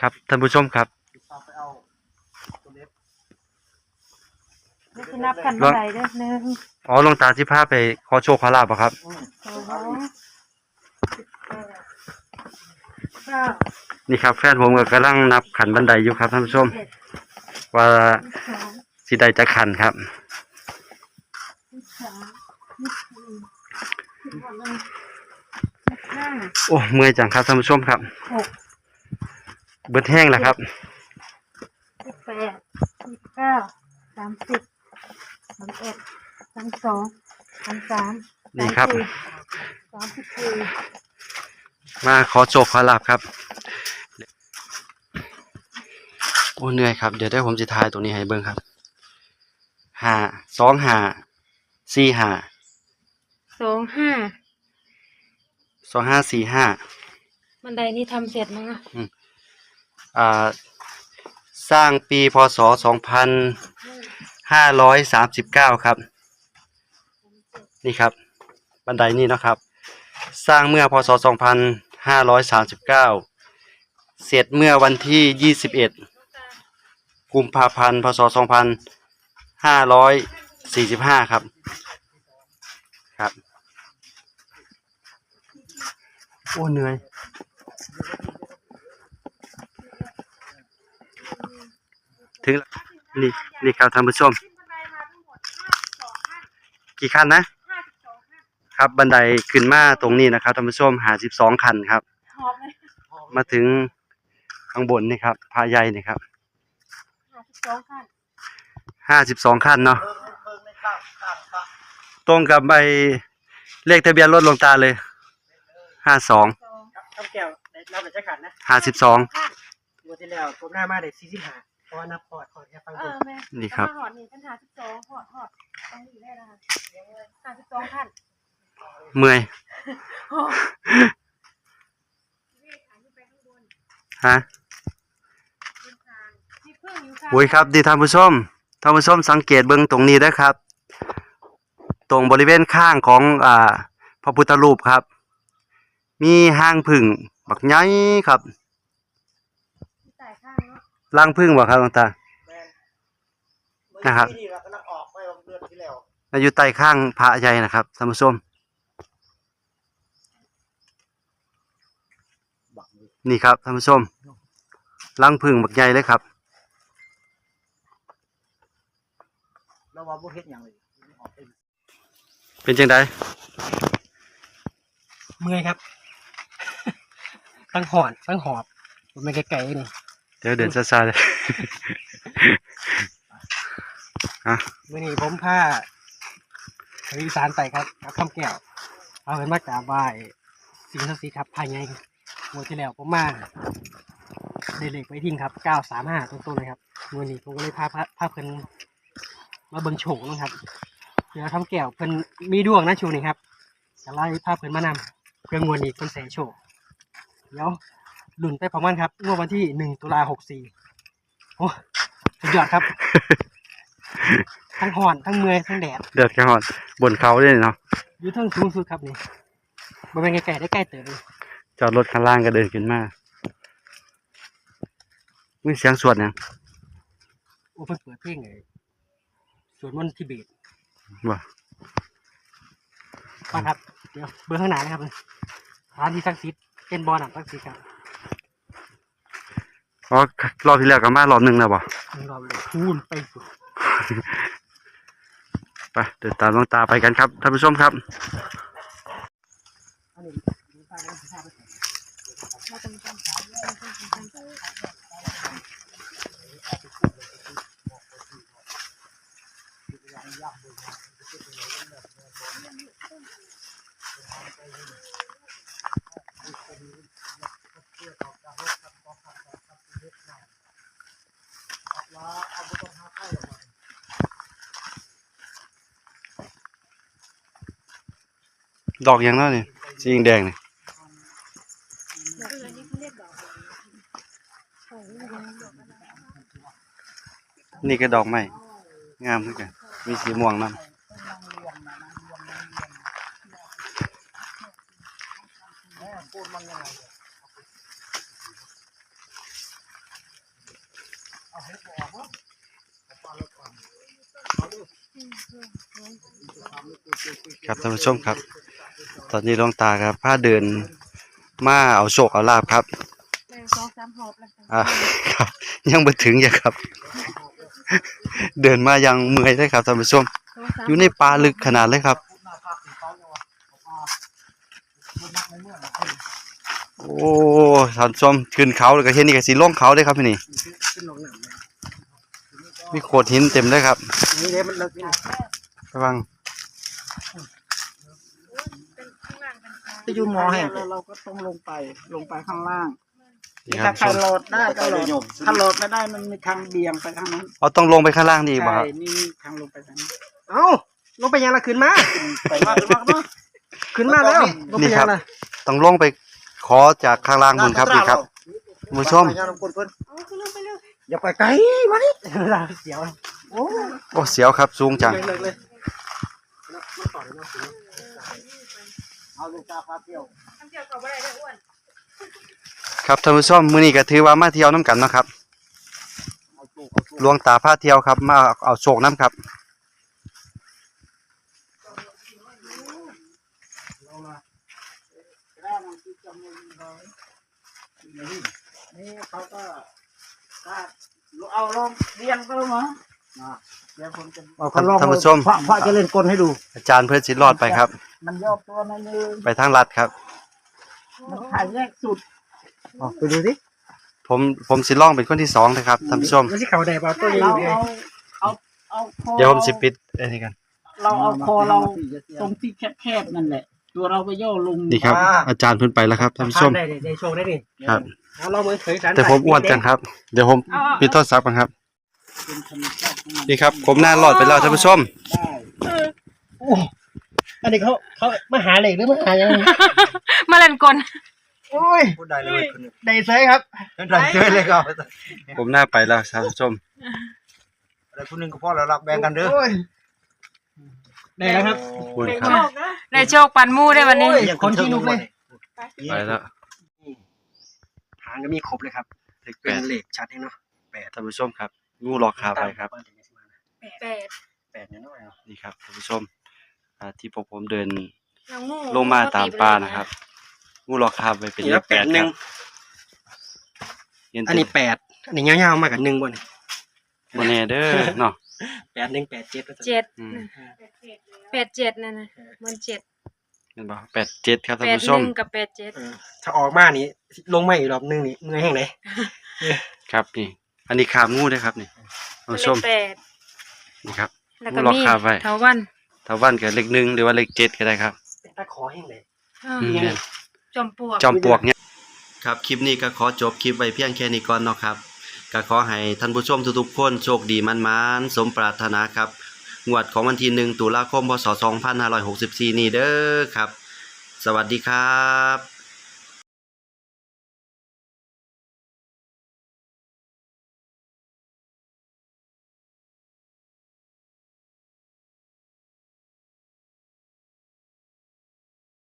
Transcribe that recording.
ครับท่านผู้ชมครับตามไปเอาตัวเล็กไม่จะนับกันเท่าไหร่เด้อหนึ่งอ๋อหลวงตาที่พาไปขอโชคขอลาบอะครับ อืมสองสิบแปดเก้านี่ครับแฟนผมก็กำลังนับขันบันไดอยู่ครับท่านผู้ชมเจ็ดว่าสิบสองสิได้จะขันครับ สิบสามสิบสี่สิบห้าสิบห้าโอ้เมื่อยจังครับท่านผู้ชมครับ หก เบิดแห้งแล้วครับสิบแปดสิบเก้าสามสิบสามเอ็ดสามสองสามสามนี่ครับ สามสิบสี่มาขอโชคขอลาบครับโอ้เหนื่อยครับ เดี๋ยวได้ผมจะทายตรงนี้ให้เบิ่งครับห้าสองห้าสี่ห้าสองห้าสองห้าสี่ห้าบันไดนี่ทำเสร็จมั้งอะอ่า สร้างปีพศสองพันห้าร้อยสามสิบเก้าครับ นี่ครับ บันไดนี่นะครับ สร้างเมื่อพศสองพันห้าร้อยสามสิบเก้าเสร็จเมื่อวันที่ยี่สิบเอ็ดกุมภาพันธ์ พศสองพันห้าร้อยสี่สิบห้าครับ ครับ โอ้เหนื่อย ถึงแล้วนี่นี่ครับท่านผู้ชม กี่ขั้นนะห้าสิบสองห้าครับบันไดขึ้นมาตรงนี้นะครับท่านผู้ชมหาสิบสองขั้นครับหอบเลยมาถึงข้างบนนี่ครับพระใหญ่นี่ครับห้าสิบสองขั้นห้าสิบสองขั้นเนาะเพิ่งเพิ่งในข้างข้างข้างตรงกับใบเลขทะเบียนรถหลวงตาเลยห้าสองสองครับข้าวแก้วได้รับแต่จะขันนะห้าสิบสองขั้นตัวที่แล้วผมหน้ามาได้สี่สิบห้าเพราะว่านับพอดพอดแค่ฟังเอดูอแม่นี่ครับถ้าหอดนี่ปัญหาสิบสองหอดหอดตรงนี้ได้นะคะห้าสิบสองขั้นเมื่อยโอ้ฮะที่พึ่งอยู่ค่ะโอ้ยครับดีท่านผู้ชมท่านผู้ชมสังเกตเบื้องตรงนี้นะครับ ตรงบริเวณข้างของอ่าพระพุทธรูปครับ มีห้างผึ่งบักใหญ่ครับ ที่ใส่ข้างเนาะ ร่างผึ่งบ่ครับหลวงตา แม่นนะครับ เมื่อกี้นี่เราก็นับออกไปวันเดือนที่แล้วแล้วอยู่ใต้ข้างพระใหญ่นะครับท่านผู้ชมบักเลยนี่ครับท่านผู้ชมรังผึ่งบักใหญ่เลยครับแล้วว่าบุเฮ็ดอย่างเลยออกไปเป็นจังไดเมื่อยครับ ตั้งหอนตั้งหอบผมไม่ไกลๆนี่ เดี๋ยวเดินซาๆเลยอะเมื่อนี้ผมพาอีสานไปครับกับคำแก้ว เอาเป็นมากราบไหว้สิ่งศักดิ์สิทธิ์ครับภายในงวดที่แล้วผมมาได้เลขไว้ทิ้งครับเก้าสามห้าต้นๆเลยครับวดนี้ผมก็เลยพาพาพาเพิ่นมาเบิ่งโฉงนะครับ เดี๋ยวคำแก้วเพิ่นมีดวงนะช่วงนี้ครับจะไล่พาเพิ่นมานำเพื่องวดนี้เพิ่นแสงโชคเดี๋ยว ลุ่นไปประมาณครับงวดวันที่หนึ่งตุลาหกสี่โอ้สุดยอดครับ ทั้งหอนทั้งเมื่อยทั้งแดดเดือดแค่หอดบนเขาเลยเนาะอยู่เทั้งสูงสุดครับนี่บริเวณไกลๆได้ใกล้เติบเลยจอดรถข้างล่างก็เดินขึ้นมามีเสียงสวดเนี่ยโอ้เพิ่นเปิดเพลงเลยสวดมนต์ทิเบตว่าฟังครับ เดี๋ยวเบอร์ข้างหน้านะครับสถานที่ศักดิ์สิทธิ์เป็นบ่อน้ำศักดิ์สิทธิ์ครับ อ๋อรอบที่แล้วก็มารอบหนึ่งแล้วบ่มีรอบเลยพูนไปสุดไปเดินตามหลวงตาไปกันครับท่านผู้ชมครับ อันนี้ ดอกย่างนั้นนี่สีแดงนี่ดอกอันนี้เขาเรียกดอกอะไรโอ้ยดอกอะไรนี่ก็ดอกไม้งามเหมือนกันมีสีม่วงนั่น ครับท่านผู้ชมครับ ตอนนี้หลวงตาครับพาเดินมาเอาโชคเอาลาบครับแม่สองสามหอบแล้วจ้ะอ่าครับ ยังไม่ถึงอย่าครับ เดินมายังเมื่อยเลยครับท่านผู้ชมสองสามอยู่ในป่าลึกขนาดเลยครับ โอ้ท่านผู้ชมขึ้นเขาแล้วก็เห็นนี่ก็สิลงเขาเลยครับพี่นี่ขึ้นลงหนังมีโขดหินเต็มเลยครับ นี่เด้มันเลิกนี่ระวัง เป็นข้างล่าง เป็นกลางจะอยู่หมอแห้งแล้วเราก็ต้องลงไปลงไปข้างล่างนี่ครัถ้าบใครโหลดได้ก็โหลดถ้าโหลดไม่ได้มันมีทางเบี่ยงไปข้างนั้นเอาต้องลงไปข้างล่างนี่อีกบ่ใช่ครับนี่มีทางลงไปทางนี้เอ้าลงไปยังละขึ้นมาไปมากมากเนาะขึ้นมาแล้วลงไปนี่คยัรังบ ละต้องลงไปขอจากข้างล่างบุญครับนี่ครับท่านผู้ชมเอาขึ้นลงไปเร็วอย่าไปไกลมานี่เสียวโอ้โอ้เสียวครับสูงจัง เลยเลยเลย เอาลูกตาพาเที่ยวทำเกี่ยวกับอะไรได้อ้วนครับท่านผู้ชมมื้อนี้ก็ถือว่ามาเที่ยวน้ำกันเนาะครับเอาลูกเอาลูกหลวงตาพาเที่ยวครับ มาเอาโชคน้ำครับได้มันคือจำนวนร้อยนี่นี่เขาก็ถ้าเอาลองเรียงก็มานะ เดี๋ยวผมจะท่านท่านผู้ชม พระพระจะเล่นกลให้ดู อาจารย์เพื่อนสิรอดไปครับ มันย่อตัวนั่นเองไปทางลัดครับ มันถ่ายแยกสุดอ๋อไปดูสิผมผมสิล่องเป็นคนที่สองนะครับท่านผู้ชมแล้วสิเขาได้เปล่าตัวนี้เราอยู่ไงเอาเอาเอาคอเดี๋ยวผมสิปิดไอ้นี่กันเราเอาคอเราตรงที่แคบๆนั่นแหละ ตัวเราไปย่อลงนี่ครับ อาจารย์เพิ่นไปแล้วครับท่านผู้ชมได้ได้ได้โชว์ได้ดิครับ เอาเราเหมือนเคยสันแต่ผมอ้วนจังครับ เดี๋ยวผมปิดโทรศัพท์กันครับ เป็นธรรมชาติของมันนี่ครับผมหน้ารอดไปแล้วท่านผู้ชม ได้โอ้อันนี้เขาเขามาหาเหล็กหรือมาหายังไงมาเล่นกลโอ้ยพูดได้เลยคุณได้เซยครับเป็นไรเจอเลยครับผมหน้าไปแล้วท่านผู้ชมอะไรคุณหนึ่งก็พอแล้วรักแบ่งกันเด้อโอ้ยได้แล้วครับขอบคุณครับ ได้โชคปันหมู่ได้วันนี้โอ้ยคนที่ลุกเลยไปแล้วหางก็มีครบเลยครับเลขแปเป็นดเหล็กชัดให้เนาะท่านผู้ชมครับ งูหลอกขาไปครับ แปดแปดเนี่ยน้อยเนาะนี่ครับท่านผู้ชมอ่าที่พวกผมเดินแล้วงูลงมาตามป่านะครับ งูหลอกขาไปเป็นนี่เลแล้วขแปแปดดหคนึ่รังบเห็นอันนี้แปดอันนี้ยาวๆมากับหนึ่งบนยโมเน่เด้อเนาะแปดหนึ่งแปดเจ็ดเจ็ดอืมแปดเจ็ดนั่นนะมันเจ็ดเห็นป่ะแปดเจ็ดครับท่านแปดผู้หชมนึ่งกับแปดเจ็ดเออถ้าออกมานี่ลงมาอีกรอบหนึงนี่เมื่อยแห้งเลยครับนี่ อันนี้ขางูด้วยครับนี่ท่านผู้ชมเลขแปดนี่ครับ แล้วก็งูหลอกมีขาไว้เทาวันถ้าวันกับเลขหนึ่งหรือว่าเลขเจ็ดก็ได้ครับถ้าขอแห้งเลยอ้าวอืมเนี่ย จอมปลวก จอมปลวกเนี่ย ครับคลิปนี้ก็ขอจบคลิปไว้เพียงแค่นี้ก่อนเนาะครับก็ขอให้ท่านผู้ชมทุกๆคนโชคดีมันมๆสมปรารถนาครับงวดของวันที่หนึ่งตุลาคมพศ2564 นี้เด้อครับ สวัสดีครับ